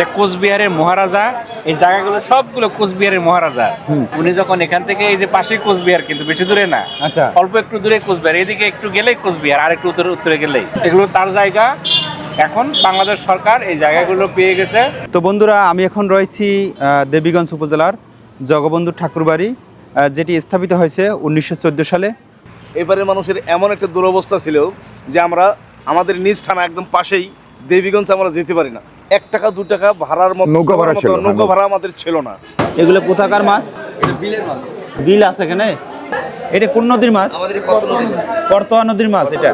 এটা কোচবিহারের মহারাজা। এই জায়গাগুলো সবগুলো কোচবিহারের মহারাজা। উনি যখন এখান থেকে এই যে পাশে কোচবিহার কিন্তু বেশি দূরে না। আচ্ছা। অল্প একটু দূরে কোচবিহার এদিকে একটু গেলেই কোচবিহার আর একটু উত্তরে উত্তরে গেলেই। এগুলো তার জায়গা। এখন বাংলাদেশ সরকার এই জায়গাগুলো পেয়ে গেছে। তো বন্ধুরা আমি এখন রয়েছি আহ, দেবীগঞ্জ উপজেলার জগবন্ধু ঠাকুরবাড়ি যেটি স্থাপিত হয়েছে উনিশশো চোদ্দ সালে। এবারের মানুষের এমন একটা দুরবস্থা ছিল যে আমরা আমাদের নিজ থানা একদম পাশেই দেবীগঞ্জ আমরা যেতে পারি না। এক টাকা দু টাকা ভাড়ার মতো নৌকা ভাড়া ছিল। নৌকা ভাড়া আমাদের ছিল না। এগুলো কোথাকার মাছ? বিলের মাছ। বিল আছে এখানে? এটা কোন নদীর মাছ? করতোয়া নদীর মাছ। এটা।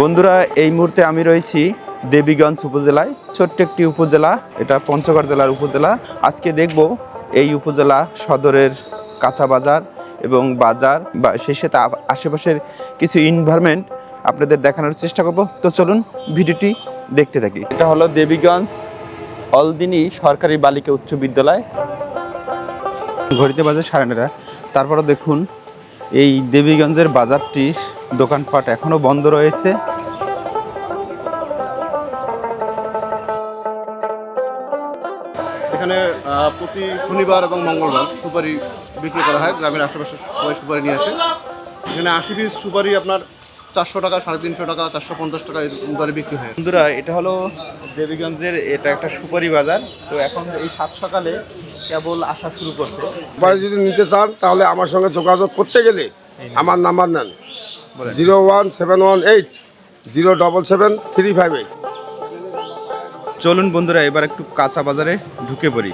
বন্ধুরা এই মুহূর্তে আমি রয়েছি দেবীগঞ্জ উপজেলায় ছোট্ট একটি উপজেলা এটা পঞ্চগড় জেলার উপজেলা। আজকে দেখব এই উপজেলা সদরের কাঁচা বাজার এবং বাজার বা সেই সাথে আশেপাশের কিছু ইনভারমেন্ট আপনাদের দেখানোর চেষ্টা করব। তো চলুন ভিডিওটি দেখতে থাকি। এটা হলো দেবীগঞ্জ অলদিনী সরকারি বালিকা উচ্চ বিদ্যালয়। ঘড়িতে বাজে সাড়ে নটা তারপরে দেখুন, এই দেবীগঞ্জের বাজারটি দোকানপাট এখনও বন্ধ রয়েছে। এখানে প্রতি শনিবার এবং মঙ্গলবার সুপারি বিক্রি করা হয়। গ্রামের আশেপাশে সবাই সুপারি নিয়ে আসে। এখানে আশি পিস সুপারি আপনার চারশো টাকা সাড়ে তিনশো টাকা চারশো পঞ্চাশ টাকা এরকম দরে বিক্রি হয়। বন্ধুরা এটা হলো দেবীগঞ্জের এটা একটা সুপারি বাজার। তো এখন এই সাত সকালে কেবল আসা শুরু করছে। বাড়ি যদি নিতে চান তাহলে আমার সঙ্গে যোগাযোগ করতে গেলে আমার নাম্বার নেন। Zero one seven one eight zero double seven three five eight. চলুন বন্ধুরা এবার একটু কাঁচা বাজারে ঢুকে পড়ি।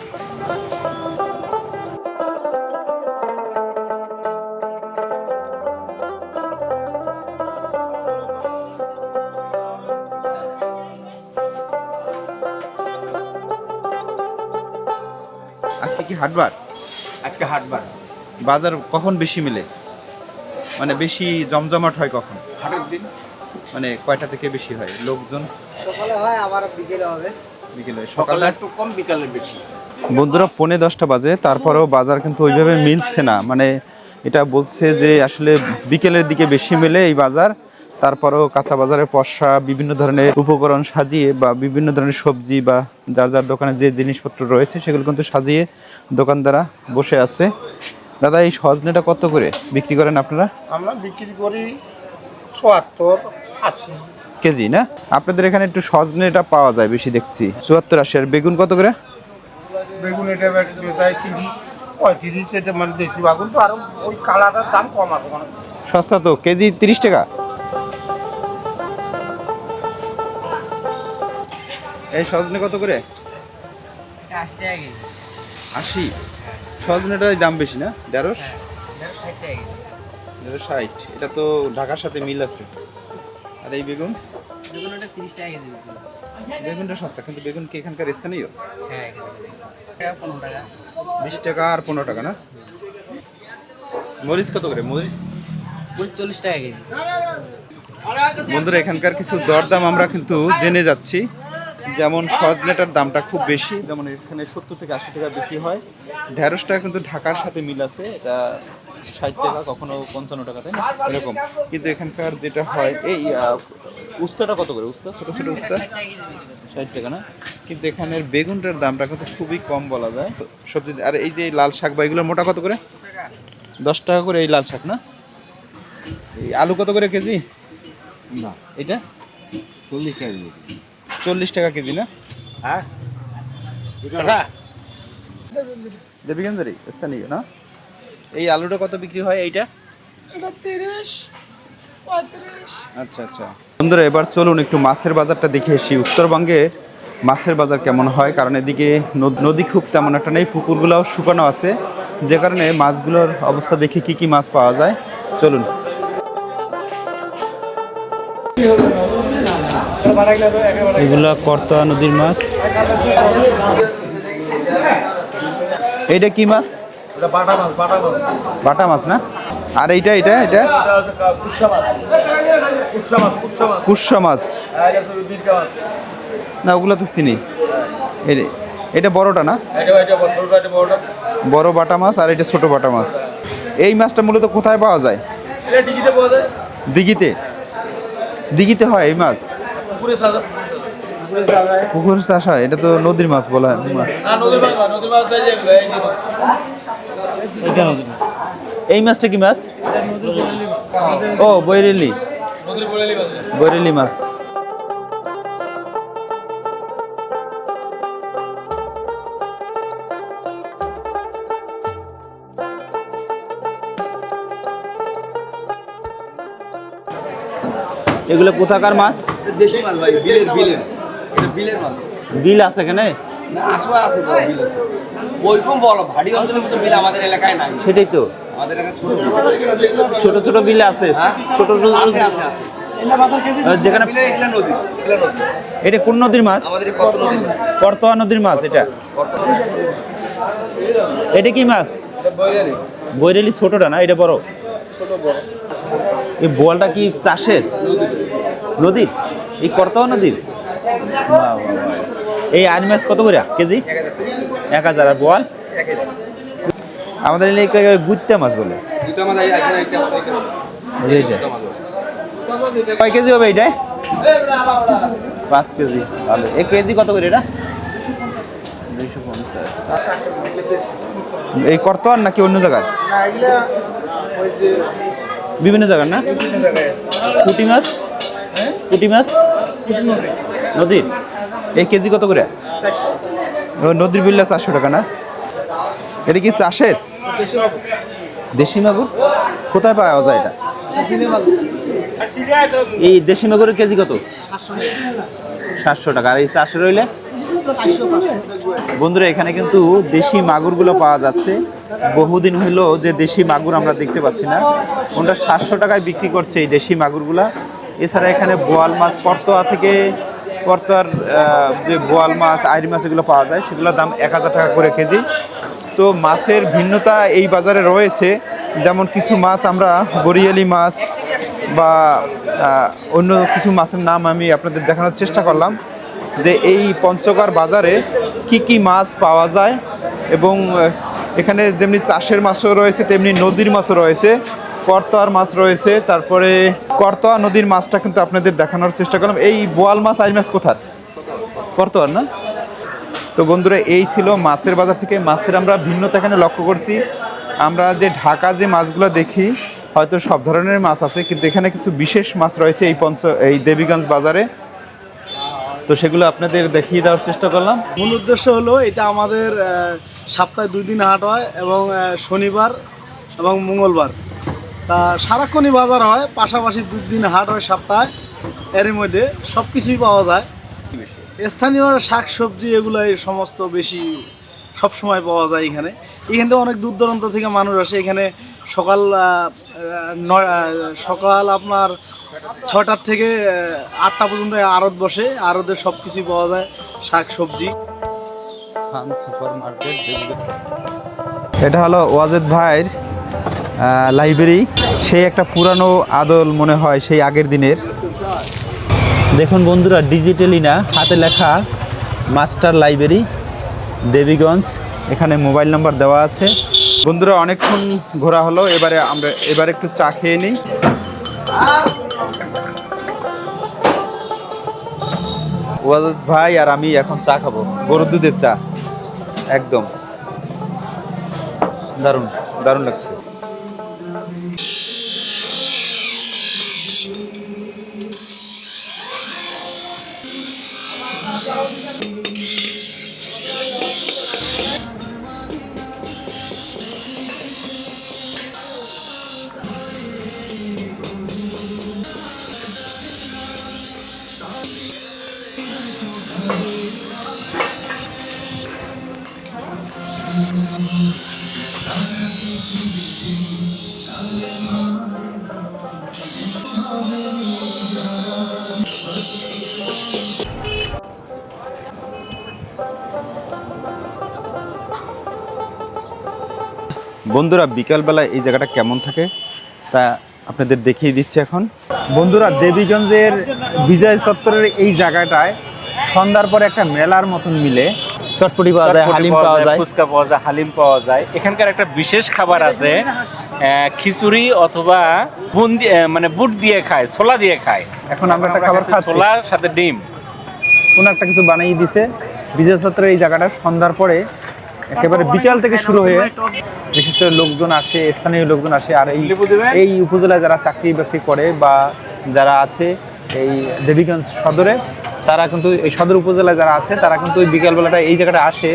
হাটবার? আজকে হাটবার। বাজার কখন বেশি মিলে? মানে বেশি জমজমাট হয় কখন? হাটের দিন। মানে কয়টা থেকে বেশি হয়? লোকজন? সকালে হয় আবার বিকেলে হবে। বিকেলে সকালে একটু কম বিকালে বেশি। বন্ধুরা পৌনে দশটা বাজে তারপরেও বাজার কিন্তু ওইভাবে মিলছে না। মানে এটা বলছে যে আসলে বিকেলের দিকে বেশি মেলে এই বাজার। তারপরেও কাঁচা বাজারে পশা বিভিন্ন ধরনের উপকরণ সাজিয়ে বা বিভিন্ন ধরনের সবজি বা যার যার দোকানে যে জিনিসপত্র রয়েছে সেগুলো কিন্তু সাজিয়ে দোকানদারা বসে আছে। দাদা এই সজনেটা কত করে বিক্রি করেন আপনারা? আমরা বিক্রি করি চুয়াত্তর আশি। কেজি না? আপনাদের এখানে একটু সজনেটা পাওয়া যায় বেশি দেখছি। চুয়াত্তর আশি আর বেগুন কত করে? বেগুন এটা বেচায় তিরিশ পঁয়ত্রিশ এটা মানে দেশি বাগুন তো আরও ওই কালারটার দাম কম আছে মানে। সস্তা তো কেজি তিরিশ টাকা? এই সজনে কত করে? আশি সজনেটার দাম বেশি না? ঢেঁড়স ঢেঁড়স ষাট এটা তো ঢাকার সাথে মিল আছে। আর এই বেগুন। বেগুনটা সস্তা কিন্তু বেগুন কি এখানকার স্থানীয়? হ্যাঁ বিশ টাকা আর পনেরো টাকা না? মরিচ কত করে? মরিচ? পুরো চল্লিশ টাকা কেজি। বন্ধুরা এখানকার কিছু দরদাম আমরা কিন্তু জেনে যাচ্ছি। যেমন সজনেটার দামটা খুব বেশি যেমন এখানে সত্তর থেকে আশি টাকা বিক্রি হয়। ঢ্যাঁড়সটা কিন্তু ঢাকার সাথে মিল আছে এটা ষাট টাকা কখনো পঞ্চান্ন টাকা তাই না? এরকম। কিন্তু এখানকার যেটা হয় এই উস্তাটা কত করে? উস্তা? ছোটো ছোটো উস্তা? ষাট টাকা না? কিন্তু এখানের বেগুনটার দামটা কিন্তু খুবই কম বলা যায়। সবজি আর এই যে লাল শাক বা এগুলো মোটা কত করে? দশ টাকা করে এই লাল শাক না? এই আলু কত করে কেজি? না। এটা? চল্লিশ টাকা চল্লিশ টাকা কেজি না? হ্যাঁ। দেবীগঞ্জেরই স্থানীয় না? এই আলুটা কত বিক্রি হয় এইটা? আচ্ছা আচ্ছা। বন্ধুরা এবার চলুন একটু মাছের বাজারটা দেখে এসি উত্তরবঙ্গের মাছের বাজার কেমন হয়? কারণ এদিকে নদ- নদী খুব তেমন একটা নেই পুকুরগুলোও শুকানো আছে। যে কারণে মাছগুলোর অবস্থা দেখে কি কি মাছ পাওয়া যায়? চলুন। এগুলা করতোয়া নদীর মাছ। এইটা কি মাছ? বাটা মাছ না? আর এইটা এটা এটা এটা কুসা মাছ। হ্যাঁ, না ওগুলো তো চিনি। এটা বড়টা না? বড় বাটা মাছ আর এটা ছোট বাটা মাছ। এই মাছটা মূলত কোথায় পাওয়া যায়? এটা পাওয়া যায়। দিঘিতে। দিঘিতে হয় এই মাছ? পুকুরে চাষ হয়? এটা তো নদীর মাছ বলা হয়। এই মাছটা কি মাছ? ও বৈরেলি। বৈরেলি মাছ। এগুলো কোথাকার মাছ? দেশি মাছ ভাই বিলের বিলের। এটা বিলের মাছ। বিল আছে এখানে? না আসলে আছে বড় বিল আছে। ওইরকম বড় ভারী অঞ্চলের মতো বিল আমাদের এলাকায় নাই। সেটাই তো। আমাদের এলাকায় ছোট ছোট ছোট বিল আছে। ছোট ছোট আছে আছে আছে। যেখানে এটা কোন নদীর মাছ? করতোয়া নদীর মাছ। এটা। এটা কি মাছ? বৈরালি। ছোটটা না? এটা বড়? এই বোয়ালটা কি চাষের? নদীর? এই করতোয়া নদীর। এই আইন মাছ কত করে? কেজি? এক হাজার। আর বোয়াল আমাদের এলাকায় গুত্তা মাছ বলে। কয় কেজি হবে এইটাই পাঁচ কেজি। ভালো। এক কেজি কত করে এটা? দুইশো পঞ্চাশ। এই করতোয়ার নাকি অন্য জায়গার? বিভিন্ন জায়গার না? পুঁটি মাছ? পুঁটি মাছ? নদীর? এই কেজি কত করে? নদীর বিল্লা চারশো টাকা না? এটা কি চাষের? দেশি মাগুর? কোথায় পাওয়া যায় এটা? এই দেশি মাগুরের কেজি কত? সাতশো টাকা। আর এই চারশো রইলে? বন্ধুরা এখানে কিন্তু দেশি মাগুরগুলো পাওয়া যাচ্ছে। বহুদিন হইল যে দেশি মাগুর আমরা দেখতে পাচ্ছি না। ওটা সাতশো টাকায় বিক্রি করছে এই দেশি মাগুরগুলা? এছাড়া এখানে বোয়াল মাছ করতোয়া থেকে করতোয়ার আহ, যে বোয়াল মাছ আইরি মাছ এগুলো পাওয়া যায় সেগুলোর দাম এক হাজার টাকা করে কেজি। তো মাছের ভিন্নতা এই বাজারে রয়েছে। যেমন কিছু মাছ আমরা বরিয়ালি মাছ বা অন্য কিছু মাছের নাম আমি আপনাদের দেখানোর চেষ্টা করলাম যে এই পঞ্চগড় বাজারে কি কি মাছ পাওয়া যায় এবং এখানে যেমনি চাষের মাছও রয়েছে তেমনি নদীর মাছও রয়েছে। করতোয়ার মাছ রয়েছে, তারপরে করতোয়া নদীর মাছটা কিন্তু আপনাদের দেখানোর চেষ্টা করলাম। এই বোয়াল মাছ আই মাছ কোথার? করতোয়ার না? তো বন্ধুরা, এই ছিল মাছের বাজার থেকে। মাছের আমরা ভিন্নতা এখানে লক্ষ্য করছি। আমরা যে ঢাকা যে মাছগুলো দেখি, হয়তো সব ধরনের মাছ আছে, কিন্তু এখানে কিছু বিশেষ মাছ রয়েছে এই পঞ্চ, এই দেবীগঞ্জ বাজারে। তো সেগুলো আপনাদের দেখিয়ে দেওয়ার চেষ্টা করলাম। মূল উদ্দেশ্য হলো, এটা আমাদের সপ্তাহে দুই দিন হাট হয় এবং শনিবার এবং মঙ্গলবার। তা সারাক্ষণই বাজার হয়, পাশাপাশি দুই দিন হাট হয় সপ্তাহে। এর মধ্যে সব কিছুই পাওয়া যায়। স্থানীয় শাক সবজি এগুলো এই সমস্ত বেশি সব সময় পাওয়া যায় এখানে। এখান থেকে অনেক দূর দূরান্ত থেকে মানুষ আসে। এখানে সকাল সকাল আপনার ছটার থেকে আটটা পর্যন্ত আড়ত বসে। আড়তে সব কিছুই পাওয়া যায় শাক সবজি এটা হলো ওয়াজেদ ভাইয়ের লাইব্রেরি সেই একটা পুরানো আদল মনে হয় সেই আগের দিনের। দেখুন বন্ধুরা ডিজিটালি না, হাতে লেখা মাস্টার লাইব্রেরি দেবীগঞ্জ, এখানে মোবাইল নাম্বার দেওয়া আছে। বন্ধুরা, অনেকক্ষণ ঘোরা হলো, এবারে আমরা, এবার একটু চা খেয়ে নিই। ভাই আর আমি এখন চা খাব, গরুর দুধের চা। একদম। দারুণ দারুণ লাগছে। বন্ধুরা বিকালবেলা এই জায়গাটা কেমন থাকে তা আপনাদের দেখিয়ে দিচ্ছি এখন। বন্ধুরা দেবীগঞ্জের বিজয় চত্বরের এই জায়গাটায় সন্ধ্যার পরে একটা মেলার মতন মিলে। চটপটি পাওয়া যায় হালিম পাওয়া যায় ফুচকা পাওয়া যায় হালিম পাওয়া যায়। এখানকার একটা বিশেষ খাবার আছে খিচুড়ি অথবা বুন মানে বুট দিয়ে খায় ছোলা দিয়ে খায়। এখন আমরা একটা খাবার খাচ্ছি। ছোলার সাথে ডিম। কোনো একটা কিছু বানিয়ে দিছে। বিজয় চত্বরের এই জায়গাটা সন্ধ্যার পরে একেবারে বিকাল থেকে শুরু হয়ে বিশেষ করে লোকজন আসে স্থানীয় লোকজন আসে আর এই এই উপজেলায় যারা চাকরি বাকরি করে বা যারা আছে এই দেবীগঞ্জ সদরে তারা কিন্তু এই সদর উপজেলায় যারা আছে তারা কিন্তু ওই বিকালবেলাটা এই জায়গাটা আসে।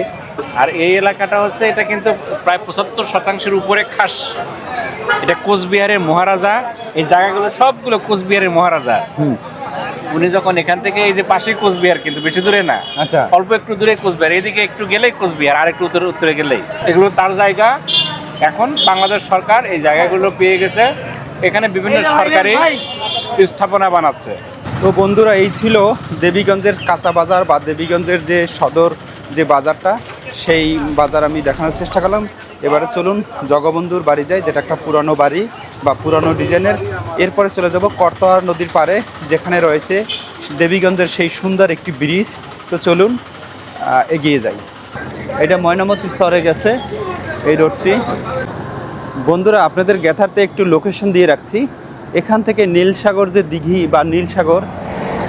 আর এই এলাকাটা হচ্ছে এটা কিন্তু প্রায় পঁচাত্তর শতাংশের উপরে খাস। এটা কোচবিহারের মহারাজা এই জায়গাগুলো সবগুলো কোচবিহারের মহারাজা। উনি যখন এখান থেকে এই যে পাশেই কোচবিহার কিন্তু বেশি দূরে না। আচ্ছা। অল্প একটু দূরে কোচবিহার এদিকে একটু গেলেই কোচবিহার আর একটু উত্তরে উত্তরে গেলেই। এগুলো তার জায়গা। এখন বাংলাদেশ সরকার এই জায়গাগুলো পেয়ে গেছে। এখানে বিভিন্ন সরকারি স্থাপনা বানাচ্ছে। তো বন্ধুরা এই ছিল দেবীগঞ্জের কাঁচা বাজার বা দেবীগঞ্জের যে সদর যে বাজারটা সেই বাজার আমি দেখানোর চেষ্টা করলাম। এবারে চলুন জগবন্ধুর বাড়ি যাই যেটা একটা পুরানো বাড়ি বা পুরানো ডিজাইনের। এরপরে চলে যাব করতোয়ার নদীর পাড়ে, যেখানে রয়েছে দেবীগঞ্জের সেই সুন্দর একটি ব্রিজ। তো চলুন এগিয়ে যাই। এটা ময়নামতি স্তরে গেছে এই রোডটি। বন্ধুরা, আপনাদের গ্যাথারতে একটু লোকেশন দিয়ে রাখছি। এখান থেকে নীলসাগর যে দিঘি বা নীলসাগর,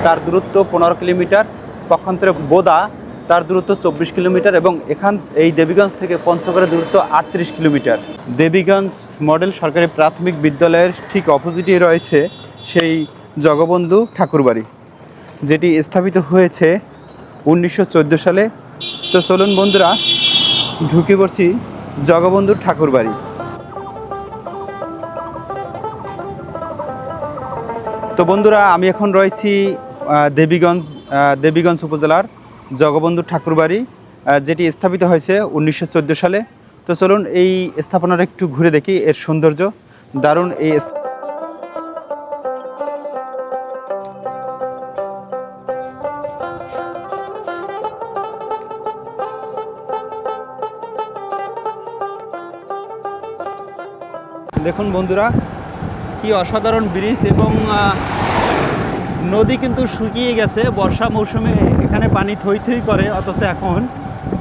তার দূরত্ব পনেরো কিলোমিটার। পক্ষান্তরে বোদা তার দূরত্ব চব্বিশ কিলোমিটার এবং এখান, এই দেবীগঞ্জ থেকে পঞ্চগড়ের দূরত্ব আটত্রিশ কিলোমিটার। দেবীগঞ্জ মডেল সরকারি প্রাথমিক বিদ্যালয়ের ঠিক অপোজিটে রয়েছে সেই জগবন্ধু ঠাকুরবাড়ি, যেটি স্থাপিত হয়েছে উনিশশো চোদ্দ সালে। তো চলুন বন্ধুরা ঢুকে পড়ছি জগবন্ধুর ঠাকুরবাড়ি। তো বন্ধুরা, আমি এখন রয়েছি দেবীগঞ্জ দেবীগঞ্জ উপজেলার জগবন্ধু ঠাকুরবাড়ি যেটি স্থাপিত হয়েছে উনিশশো চোদ্দ সালে। তো চলুন এই স্থাপনার একটু ঘুরে দেখি এর সৌন্দর্য। দারুণ এই দেখুন বন্ধুরা, কি অসাধারণ ব্রিজ এবং নদী কিন্তু শুকিয়ে গেছে বর্ষা মৌসুমে এখানে পানি থই থই করে অথচ এখন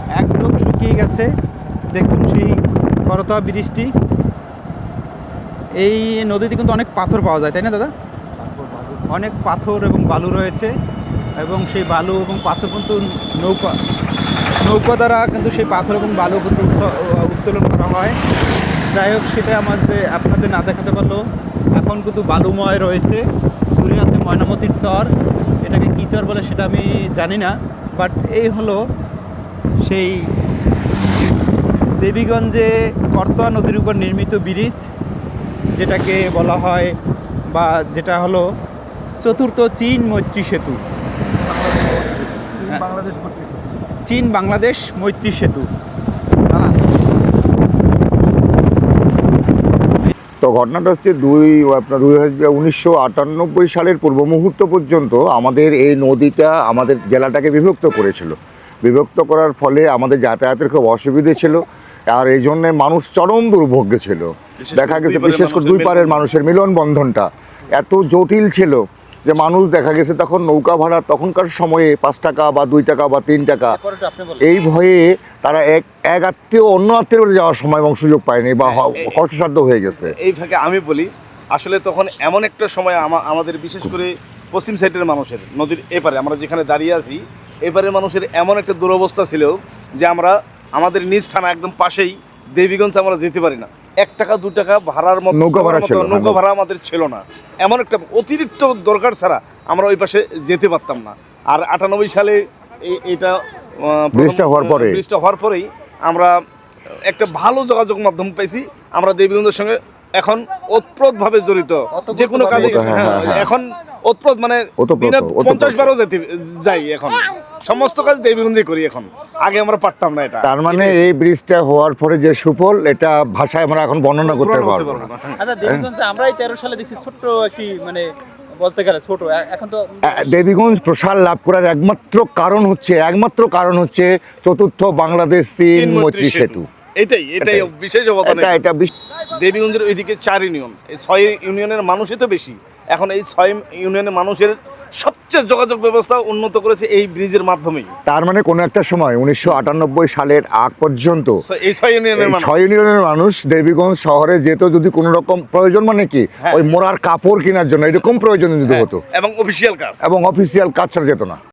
একদম শুকিয়ে গেছে। দেখুন সেই করতোয়া বৃষ্টি। এই নদীতে কিন্তু অনেক পাথর পাওয়া যায় তাই না দাদা? অনেক পাথর এবং বালু রয়েছে এবং সেই বালু এবং পাথর কিন্তু নৌকা নৌকা দ্বারা কিন্তু সেই পাথর এবং বালু কিন্তু উত্তো- উত্তোলন করা হয়। যাই হোক সেটা আমাদের আপনাদের না দেখাতে পারল এখন কিন্তু বালুময় রয়েছে। দূরে আছে ময়নামতির চর। এটাকে কী চর বলে সেটা আমি জানি না। বাট এই হলো সেই দেবীগঞ্জে করতোয়া নদীর উপর নির্মিত ব্রিজ যেটাকে বলা হয় বা যেটা হলো চতুর্থ চীন মৈত্রী সেতু। চীন বাংলাদেশ মৈত্রী সেতু। তো ঘটনাটা হচ্ছে দুই আপনার দুই হাজার উনিশশো আটানব্বই সালের পূর্ব মুহূর্ত পর্যন্ত আমাদের এই নদীটা আমাদের জেলাটাকে বিভক্ত করেছিল। বিভক্ত করার ফলে আমাদের যাতায়াতের খুব অসুবিধে ছিল আর এই জন্যে মানুষ চরম দুর্ভোগ্য ছিল। দেখা গেছে বিশেষ করে দুই পারের মানুষের মিলন বন্ধনটা এত জটিল ছিল যে মানুষ দেখা গেছে তখন নৌকা ভাড়া তখনকার সময়ে পাঁচ টাকা বা দুই টাকা বা তিন টাকা। এই ভয়ে তারা এক এক আত্মীয় অন্য আত্মীয় বাড়ি যাওয়ার সময় এবং সুযোগ পায়নি বা কষ্টসাধ্য হয়ে গেছে। এই ফাঁকে আমি বলি আসলে তখন এমন একটা সময় আমা- আমাদের বিশেষ করে পশ্চিম সাইডের মানুষের নদীর এপারে আমরা যেখানে দাঁড়িয়ে আছি এপারের মানুষের এমন একটা দুরবস্থা ছিল যে আমরা আমাদের নিজ থানা একদম পাশেই দেবীগঞ্জ আমরা যেতে পারি না। এক টাকা দু টাকা ভাড়ার মতো নৌকা ভাড়া ছিল নৌকা ভাড়া আমাদের ছিল না এমন একটা অতিরিক্ত দরকার ছাড়া আমরা ওই পাশে যেতে পারতাম না আর আটানব্বই সালে এই- এটা ব্রিজটা হওয়ার পরে। ব্রিজটা হওয়ার পরেই আমরা একটা ভালো যোগাযোগ মাধ্যম পাইছি আমরা দেবীন্দ্রের সঙ্গে এখন ওতপ্রোতভাবে জড়িত যে কোনো কাজে। হ্যাঁ, হ্যাঁ, হ্যাঁ। এখন ওতপ্রোত মানে দিনে পঞ্চাশ বারও যেতে যাই এখন। সমস্ত কাজ দেবীগঞ্জে করি এখন। আগে আমরা পারতাম না এটা। তার মানে এই ব্রিজটা হওয়ার পরে যে সুফল এটা ভাষায় আমরা এখন বর্ণনা করতে পারব আচ্ছা দেবীগঞ্জে আমরাই তেরো সালে দেখছি ছোট্ট একটি মানে বলতে গেলে ছোট এখন তো দেবীগঞ্জ প্রসার লাভ করার একমাত্র কারণ হচ্ছে একমাত্র কারণ হচ্ছে চতুর্থ বাংলাদেশ চীন মৈত্রী সেতু। এটাই এটাই এটাই। বিশেষ অবদান এটা এটা দেবীগঞ্জের ওইদিকে চার ইউনিয়ন। এই ছয় ইউনিয়নের মানুষই তো বেশি। এখন এই ছয় ইউনিয়নের মানুষের সবচেয়ে যোগাযোগ ব্যবস্থা উন্নত করেছে এই ব্রিজের মাধ্যমেই। তার মানে কোনো একটা সময় উনিশশো আটানব্বই সালের আগ পর্যন্ত এই ছয় ইউনিয়নের মানুষ। ছয় ইউনিয়নের মানুষ দেবীগঞ্জ শহরে যেত যদি কোনো রকম প্রয়োজন মানে কি? হ্যাঁ। ওই মোড়ার কাপড় কেনার জন্য এরকম প্রয়োজন যদি হ্যাঁ, হতো। এবং অফিসিয়াল কাজ। এবং অফিসিয়াল কাজ ছাড়া যেত না।